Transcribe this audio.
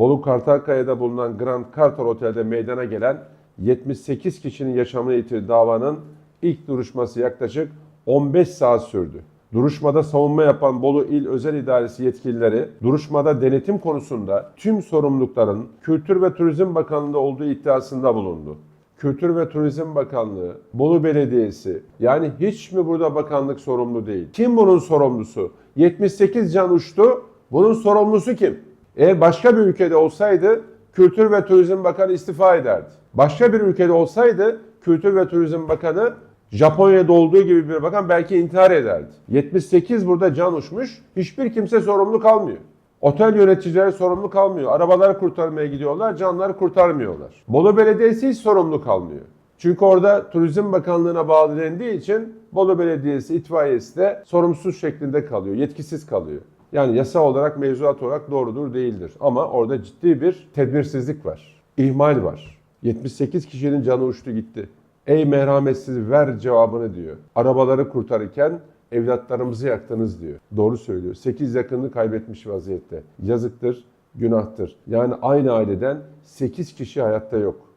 Bolu Kartalkaya'da bulunan Grand Kartal Otel'de meydana gelen 78 kişinin yaşamını yitirdiği davanın ilk duruşması yaklaşık 15 saat sürdü. Duruşmada savunma yapan Bolu İl Özel İdaresi yetkilileri, duruşmada denetim konusunda tüm sorumlulukların Kültür ve Turizm Bakanlığı'nda olduğu iddiasında bulundu. Kültür ve Turizm Bakanlığı, Bolu Belediyesi, yani hiç mi burada bakanlık sorumlu değil? Kim bunun sorumlusu? 78 can uçtu, bunun sorumlusu kim? Eğer başka bir ülkede olsaydı Kültür ve Turizm Bakanı istifa ederdi. Başka bir ülkede olsaydı Kültür ve Turizm Bakanı Japonya'da olduğu gibi bir bakan belki intihar ederdi. 78 burada can uçmuş, hiçbir kimse sorumlu kalmıyor. Otel yöneticileri sorumlu kalmıyor. Arabaları kurtarmaya gidiyorlar, canları kurtarmıyorlar. Bolu Belediyesi hiç sorumlu kalmıyor. Çünkü orada Turizm Bakanlığı'na bağlı dendiği için Bolu Belediyesi itfaiyesi de sorumsuz şeklinde kalıyor, yetkisiz kalıyor. Yani yasa olarak, mevzuat olarak doğrudur değildir. Ama orada ciddi bir tedbirsizlik var, ihmal var. 78 kişinin canı uçtu gitti. Ey merhametsiz ver cevabını diyor. Arabaları kurtarırken evlatlarımızı yaktınız diyor. Doğru söylüyor. 8 yakınını kaybetmiş vaziyette. Yazıktır, günahtır. Yani aynı aileden 8 kişi hayatta yok.